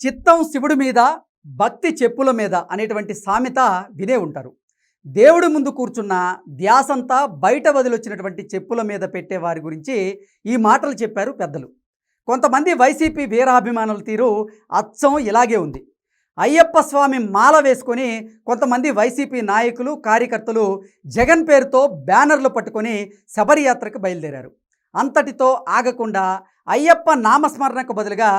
చిత్తం శివుడి మీద భక్తి చెప్పుల మీద అనేటువంటి సామెత వినే ఉంటారు. దేవుడి ముందు కూర్చున్న ధ్యాసంతా బయట వదిలొచ్చినటువంటి చెప్పుల మీద పెట్టే వారి గురించి ఈ మాటలు చెప్పారు పెద్దలు. కొంతమంది వైసీపీ వీరాభిమానుల తీరు అచ్చం ఇలాగే ఉంది. అయ్యప్ప స్వామి మాల వేసుకొని కొంతమంది వైసీపీ నాయకులు కార్యకర్తలు జగన్ పేరుతో బ్యానర్లు పట్టుకొని శబరియాత్రకు బయలుదేరారు. అంతటితో ఆగకుండా అయ్యప్ప నామస్మరణకు బదులుగా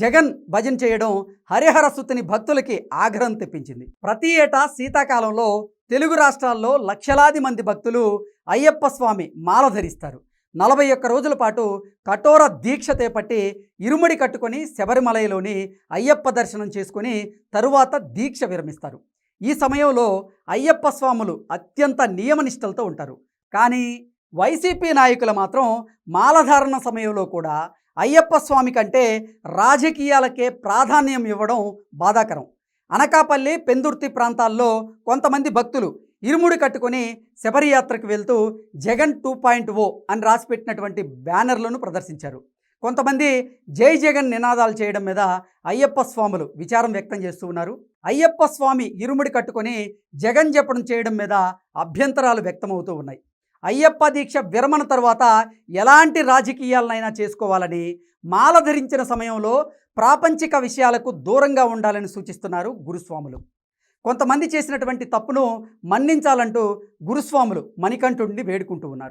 జగన్ భజన చేయడం హరిహర సుతిని భక్తులకి ఆగ్రహం తెప్పించింది. ప్రతి ఏటా శీతాకాలంలో తెలుగు రాష్ట్రాల్లో లక్షలాది మంది భక్తులు అయ్యప్ప స్వామి మాల ధరిస్తారు. నలభై ఒక్క రోజుల పాటు కఠోర దీక్ష చేపట్టి ఇరుముడి కట్టుకొని శబరిమలైలోని అయ్యప్ప దర్శనం చేసుకుని తరువాత దీక్ష విరమిస్తారు. ఈ సమయంలో అయ్యప్ప స్వాములు అత్యంత నియమనిష్టలతో ఉంటారు. కానీ వైసీపీ నాయకులు మాత్రం మాలధారణ సమయంలో కూడా అయ్యప్ప స్వామి కంటే రాజకీయాలకే ప్రాధాన్యం ఇవ్వడం బాధాకరం. అనకాపల్లి పెందుర్తి ప్రాంతాల్లో కొంతమంది భక్తులు ఇరుముడి కట్టుకొని శబరియాత్రకు వెళ్తూ జగన్ టూ పాయింట్ ఓ అని రాసిపెట్టినటువంటి బ్యానర్లను ప్రదర్శించారు. కొంతమంది జై జగన్ నినాదాలు చేయడం మీద అయ్యప్ప స్వాములు విచారం వ్యక్తం చేస్తూ ఉన్నారు. అయ్యప్ప స్వామి ఇరుముడి కట్టుకొని జగన్ చెప్పడం చేయడం మీద అభ్యంతరాలు వ్యక్తమవుతూ ఉన్నాయి. అయ్యప్ప దీక్ష విరమణ తర్వాత ఎలాంటి రాజకీయాలనైనా చేసుకోవాలని మాల ధరించిన సమయంలో ప్రాపంచిక విషయాలకు దూరంగా ఉండాలని సూచిస్తున్నారు గురుస్వాములు. కొంతమంది చేసినటువంటి తప్పును మన్నించాలంటూ గురుస్వాములు మణికంఠుడిని వేడుకుంటూ ఉన్నారు.